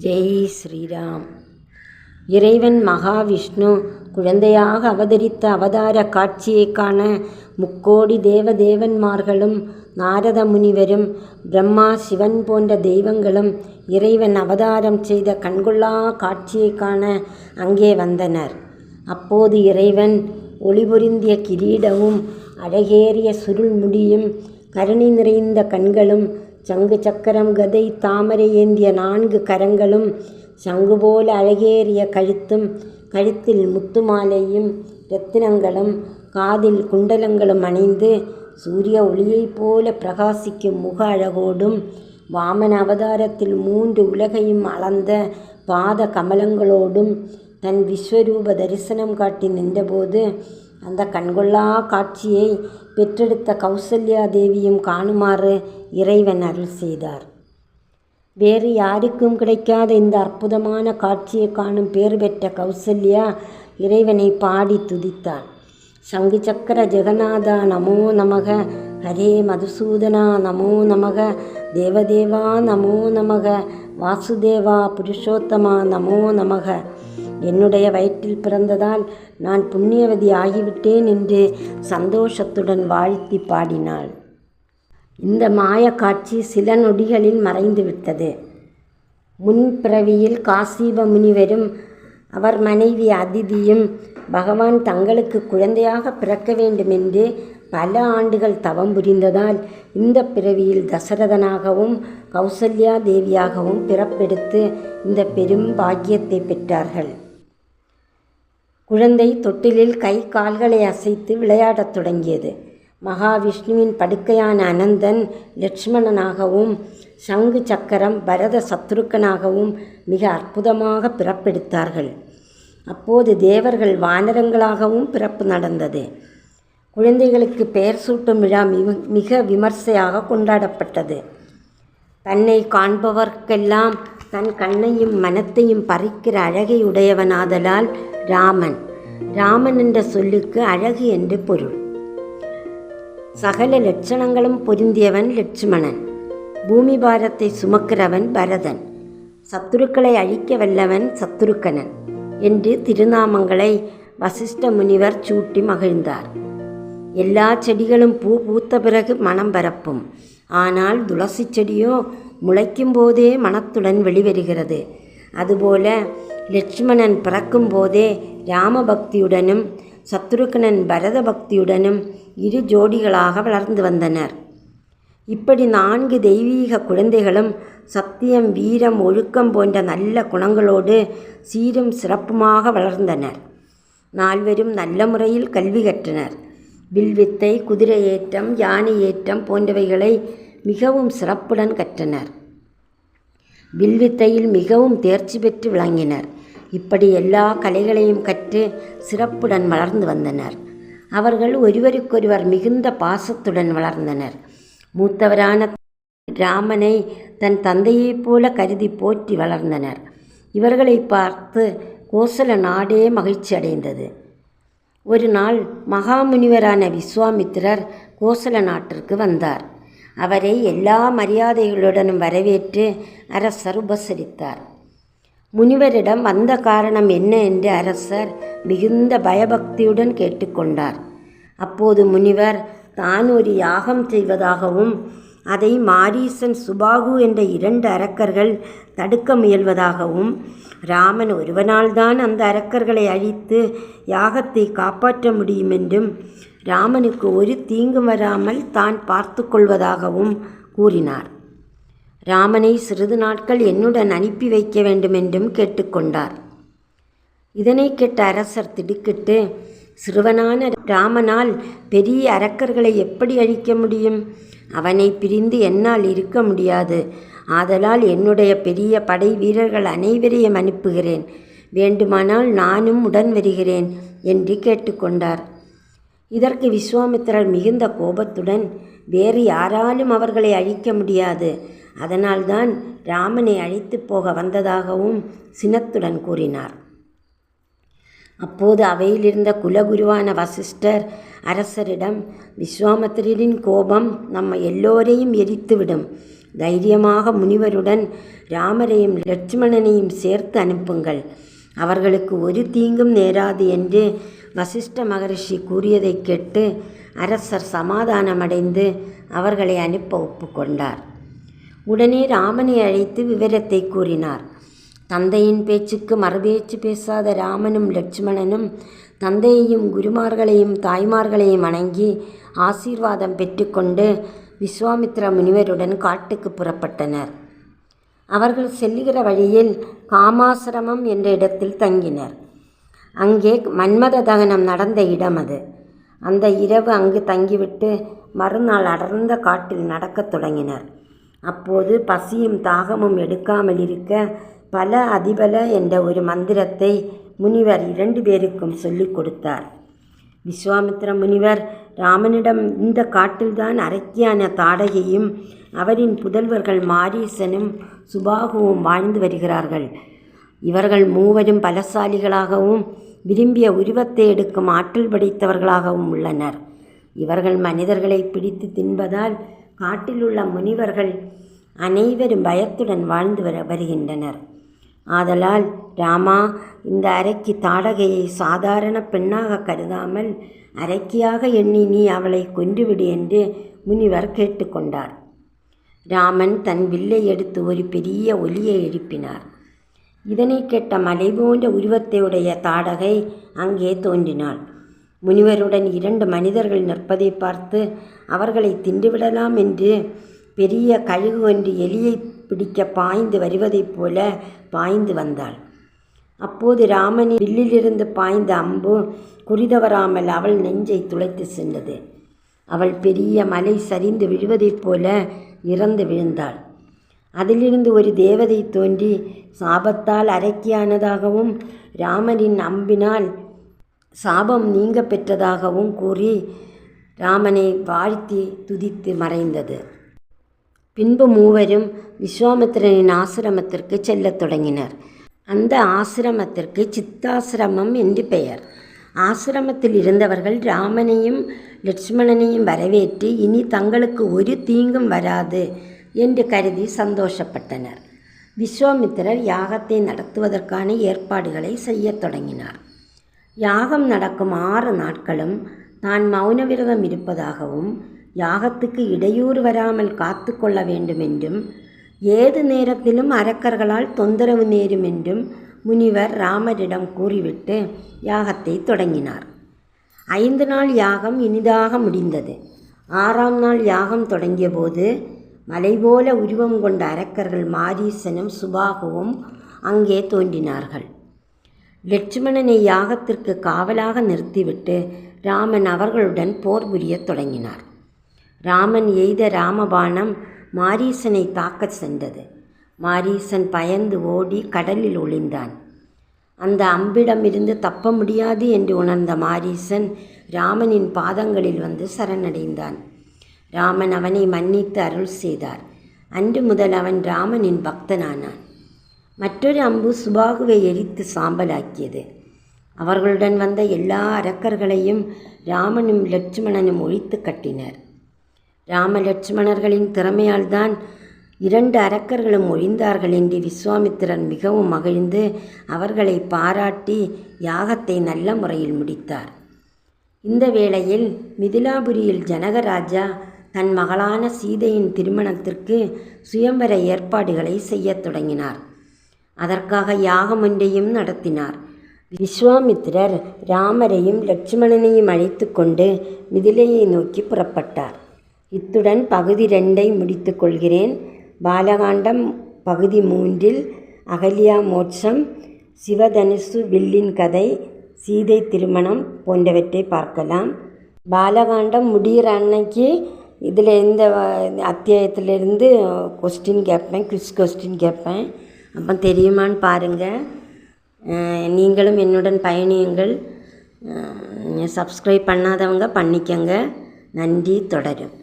ஜெய் ஸ்ரீராம். இறைவன் மகாவிஷ்ணு குழந்தையாக அவதரித்த அவதார காட்சியை காண முக்கோடி தேவ தேவன்மார்களும் நாரத முனிவரும் பிரம்மா சிவன் போன்ற தெய்வங்களும் இறைவன் அவதாரம் செய்த கண்கொள்ளா காட்சியை காண அங்கே வந்தனர். அப்போது இறைவன் ஒளிபொருந்திய கிரீடமும் அழகேறிய சுருள் முடியும் கருணை நிறைந்த கண்களும் சங்கு சக்கரம் கதை தாமரை ஏந்திய நான்கு கரங்களும் சங்கு போல அழகேறிய கழுத்தும் கழுத்தில் முத்துமாலையும் ரத்தினங்களும் காதில் குண்டலங்களும் அணிந்து சூரிய ஒளியைப் போல பிரகாசிக்கும் முக அழகோடும் வாமன அவதாரத்தில் மூன்று உலகையும் அளந்த பாத கமலங்களோடும் தன் விஸ்வரூப தரிசனம் காட்டி நின்றபோது அந்த கண்கொள்ளா காட்சியை பெற்றெடுத்த கௌசல்யா தேவியும் காணுமாறு இறைவன் அருள் செய்தார். வேறு யாருக்கும் கிடைக்காத இந்த அற்புதமான காட்சியை காணும் பேறு பெற்ற கௌசல்யா இறைவனை பாடி துதித்தாள். சங்கு சக்கர ஜெகநாதா நமோ நமக ஹரே மதுசூதனா நமோ நமக தேவதேவா நமோ நமக வாசுதேவா புருஷோத்தமா நமோ நமக. என்னுடைய வயிற்றில் பிறந்ததால் நான் புண்ணியவதி ஆகிவிட்டேன் என்று சந்தோஷத்துடன் வாழ்த்தி பாடினாள். இந்த மாய காட்சி சில நொடிகளில் மறைந்துவிட்டது. முன்பிறவியில் காசிப முனிவரும் அவர் மனைவி அதிதியும் பகவான் தங்களுக்கு குழந்தையாக பிறக்க வேண்டுமென்று பல ஆண்டுகள் தவம் புரிந்ததால் இந்த பிறவியில் தசரதனாகவும் கௌசல்யா தேவியாகவும் பிறப்பெடுத்து இந்த பெரும் பாக்கியத்தை பெற்றார்கள். குழந்தை தொட்டிலில் கை கால்களை அசைத்து விளையாடத் தொடங்கியது. மகாவிஷ்ணுவின் படுக்கையான அனந்தன் லட்சுமணனாகவும் சங்கு சக்கரம் பரத சத்ருக்கனாகவும் மிக அற்புதமாக பிறப்பெடுத்தார்கள். அப்போது தேவர்கள் வானரங்களாகவும் பிறப்பு நடந்தது. குழந்தைகளுக்கு பெயர் சூட்டும் விழா மிக மிக விமர்சையாக கொண்டாடப்பட்டது. தன்னை காண்பவர்க்கெல்லாம் தன் கண்ணையும் மனத்தையும் பறிக்கிற அழகை உடையவனாதலால் ராமன். ராமன் என்ற சொல்லுக்கு அழகு என்று பொருள். சகல லட்சணங்களும் பொருந்தியவன் லட்சுமணன். பூமி பாரத்தை சுமக்கிறவன் பரதன். சத்துருக்களை அழிக்க வல்லவன் சத்துருக்கனன் என்று திருநாமங்களை வசிஷ்ட முனிவர் சூட்டி மகிழ்ந்தார். எல்லா செடிகளும் பூ பூத்த பிறகு மனம் பரப்பும். ஆனால் துளசி செடியோ முளைக்கும் போதே மனத்துடன் வெளிவருகிறது. அதுபோல லட்சுமணன் பிறக்கும் போதே ராமபக்தியுடனும் சத்ருகனன் பரத பக்தியுடனும் இரு ஜோடிகளாக வளர்ந்து வந்தனர். இப்படி நான்கு தெய்வீக குழந்தைகளும் சத்தியம் வீரம் ஒழுக்கம் போன்ற நல்ல குணங்களோடு சீரும் சிறப்புமாக வளர்ந்தனர். நால்வரும் நல்ல முறையில் கல்வி கற்றனர். வில்வித்தை குதிரை ஏற்றம் யானை ஏற்றம் போன்றவைகளை மிகவும் சிறப்புடன் கற்றனர். வில்வித்தையில் மிகவும் தேர்ச்சி பெற்று விளங்கினர். இப்படி எல்லா கலைகளையும் கற்று சிறப்புடன் வளர்ந்து வந்தனர். அவர்கள் ஒருவருக்கொருவர் மிகுந்த பாசத்துடன் வளர்ந்தனர். மூத்தவரான ராமனை தன் தந்தையைப் போல கருதி போற்றி வளர்ந்தனர். இவர்களை பார்த்து கோசல நாடே மகிழ்ச்சி அடைந்தது. ஒரு நாள் மகாமுனிவரான விஸ்வாமித்திரர் கோசல நாட்டிற்கு வந்தார். அவரை எல்லா மரியாதைகளுடனும் வரவேற்று அரசர் உபசரித்தார். முனிவரிடம் வந்த காரணம் என்ன என்று அரசர் மிகுந்த பயபக்தியுடன் கேட்டுக்கொண்டார். அப்போது முனிவர் தான் ஒரு யாகம் செய்வதாகவும் அதை மாரீசன் சுபாகு என்ற இரண்டு அரக்கர்கள் தடுக்க முயல்வதாகவும் ராமன் ஒருவனால்தான் அந்த அரக்கர்களை அழித்து யாகத்தை காப்பாற்ற முடியும் என்றும் ராமனுக்கு ஒரு தீங்கும் வராமல் தான் பார்த்து கொள்வதாகவும் கூறினார். ராமனை சிறிது நாட்கள் என்னுடன் அனுப்பி வைக்க வேண்டுமென்றும் கேட்டுக்கொண்டார் இதனை கேட்ட அரசர் திடுக்கிட்டு சிறுவனான ராமனால் பெரிய அரக்கர்களை எப்படி அழிக்க முடியும்? அவனை பிரிந்து என்னால் இருக்க முடியாது. ஆதலால் என்னுடைய பெரிய படை வீரர்கள் அனைவரையும் அனுப்புகிறேன். வேண்டுமானால் நானும் உடன் வருகிறேன் என்று கேட்டுக்கொண்டார் இதற்கு விஸ்வாமித்திரர் மிகுந்த கோபத்துடன் வேறு யாராலும் அவர்களை அழிக்க முடியாது. அதனால்தான் ராமனை அழைத்து போக வந்ததாகவும் சினத்துடன் கூறினார். அப்போது அவையிலிருந்த குலகுருவான வசிஷ்டர் அரசரிடம் விஸ்வாமித்திரரின் கோபம் நம்ம எல்லோரையும் எரித்துவிடும். தைரியமாக முனிவருடன் ராமரையும் லட்சுமணனையும் சேர்த்து அனுப்புங்கள். அவர்களுக்கு ஒரு தீங்கும் நேராது என்று வசிஷ்ட மகரிஷி கூறியதைக் கேட்டு அரசர் சமாதானமடைந்து அவர்களை அனுப்ப ஒப்புக்கொண்டார். உடனே ராமனை அழைத்து விவரத்தை கூறினார். தந்தையின் பேச்சுக்கு மறுபேச்சு பேசாத ராமனும் லட்சுமணனும் தந்தையையும் குருமார்களையும் தாய்மார்களையும் வணங்கி ஆசீர்வாதம் பெற்றுக்கொண்டு விஸ்வாமித்ர முனிவருடன் காட்டுக்கு புறப்பட்டனர். அவர்கள் செல்லுகிற வழியில் காமாசிரமம் என்ற இடத்தில் தங்கினர். அங்கே மன்மத தகனம் நடந்த இடம் அது. அந்த இரவு அங்கு தங்கிவிட்டு மறுநாள் அடர்ந்த காட்டில் நடக்கத் தொடங்கினர். அப்போது பசியும் தாகமும் எடுக்காமல் இருக்க பல அதிபல என்ற ஒரு மந்திரத்தை முனிவர் இரண்டு பேருக்கும் சொல்லிக் கொடுத்தார். விஸ்வாமித்திர முனிவர் ராமனிடம் இந்த காட்டில்தான் அரக்கியான தாடகையும் அவரின் புதல்வர்கள் மாரீசனும் சுபாகுவும் வாழ்ந்து வருகிறார்கள். இவர்கள் மூவரும் பலசாலிகளாகவும் விரும்பிய உருவத்தை எடுக்கும் ஆற்றல் படைத்தவர்களாகவும் உள்ளனர். இவர்கள் மனிதர்களை பிடித்து தின்பதால் காட்டில் உள்ள முனிவர்கள் அனைவரும் பயத்துடன் வாழ்ந்து வர வருகின்றனர். ஆதலால் ராமா இந்த அரைக்கி தாடகையை சாதாரண பெண்ணாக கருதாமல் அரைக்கியாக எண்ணி நீ அவளை கொன்றுவிடு என்று முனிவர் கேட்டுக்கொண்டார். ராமன் தன் வில்லை எடுத்து ஒரு பெரிய ஒலியை எழுப்பினார். இதனை கேட்ட மலை போன்ற உருவத்தையுடைய தாடகை அங்கே தோன்றினாள். முனிவருடன் இரண்டு மனிதர்கள் நிற்பதை பார்த்து அவர்களை தின்றுவிடலாம் என்று பெரிய கழுகு ஒன்று எலியை பிடிக்க பாய்ந்து வருவதைப் போல பாய்ந்து வந்தாள். அப்போது ராமனின் வில்லிலிருந்து பாய்ந்த அம்பு குறிதவராமல் அவள் நெஞ்சை துளைத்து சென்றது. அவள் பெரிய மலை சரிந்து விழுவதைப் போல இறந்து விழுந்தாள். அதிலிருந்து ஒரு தேவதை தோன்றி சாபத்தால் அரக்கியானதாகவும் ராமனின் அம்பினால் சாபம் நீங்க பெற்றதாகவும் கூறி ராமனை வாழ்த்தி துதித்து மறைந்தது. பின்பு மூவரும் விஸ்வாமித்திரனின் ஆசிரமத்திற்கு செல்லத் தொடங்கினர். அந்த ஆசிரமத்திற்கு சித்தாசிரமம் என்று பெயர். ஆசிரமத்தில் இருந்தவர்கள் ராமனையும் லட்சுமணனையும் வரவேற்று இனி தங்களுக்கு ஒரு தீங்கும் வராது என்று கருதி சந்தோஷப்பட்டனர். விஸ்வாமித்திரர் யாகத்தை நடத்துவதற்கான ஏற்பாடுகளை செய்யத் தொடங்கினார். யாகம் நடக்கும் ஆறு நாட்களும் தான் மௌன விரதம் இருப்பதாகவும் யாகத்துக்கு இடையூறு வராமல் காத்து கொள்ள வேண்டுமென்றும் ஏது நேரத்திலும் அரக்கர்களால் தொந்தரவு நேரும் என்றும் முனிவர் ராமரிடம் கூறிவிட்டு யாகத்தை தொடங்கினார். ஐந்து நாள் யாகம் இனிதாக முடிந்தது. ஆறாம் நாள் யாகம் தொடங்கியபோது போல உருவம் கொண்ட அரக்கர்கள் மாரீசனும் சுபாகுவும் அங்கே தோன்றினார்கள். லட்சுமணனை யாகத்திற்கு காவலாக நிறுத்திவிட்டு ராமன் அவர்களுடன் போர் புரியத் தொடங்கினார். ராமன் எய்த ராமபாணம் மாரீசனை தாக்கச் சென்றது. மாரீசன் பயந்து ஓடி கடலில் ஒளிந்தான். அந்த அம்பிடமிருந்து தப்ப முடியாது என்று உணர்ந்த மாரீசன் ராமனின் பாதங்களில் வந்து சரணடைந்தான். ராமன் அவனை மன்னித்து அருள் செய்தார். அன்று முதல் அவன் ராமனின் பக்தனானான். மற்றொரு அம்பு சுபாகுவை எரித்து சாம்பலாக்கியது. அவர்களுடன் வந்த எல்லா அரக்கர்களையும் ராமனும் லட்சுமணனும் ஒழித்து கட்டினர். ராம லட்சுமணர்களின் திறமையால் தான் இரண்டு அரக்கர்களும் ஒழிந்தார்கள் என்று விஸ்வாமித்திரன் மிகவும் மகிழ்ந்து அவர்களை பாராட்டி யாகத்தை நல்ல முறையில் முடித்தார். இந்த வேளையில் மிதிலாபுரியில் ஜனகராஜா தன் மகளான சீதையின் திருமணத்திற்கு சுயம்பர ஏற்பாடுகளை செய்யத் தொடங்கினார். அதற்காக யாகம் ஒன்றையும் நடத்தினார். விஸ்வாமித்திரர் ராமரையும் லட்சுமணனையும் அழைத்து கொண்டு மிதிலையை நோக்கி புறப்பட்டார். இத்துடன் பகுதி ரெண்டை முடித்து கொள்கிறேன். பாலகாண்டம் பகுதி மூன்றில் அகல்யா மோட்சம் சிவதனுசு வில்லின் கதை சீதை திருமணம் போன்றவற்றை பார்க்கலாம். பாலகாண்டம் முடிகிற அன்னைக்கு இதில் இந்த அத்தியாயத்திலிருந்து கொஸ்டின் கேட்பேன் குவிஸ் கொஸ்டின் கேட்பேன். அப்போ தெரியுமான்னு பாருங்கள் நீங்களும் என்னுடன் பயணியுங்கள். சப்ஸ்கிரைப் பண்ணாதவங்க பண்ணிக்கங்க. நன்றி தொடரும்.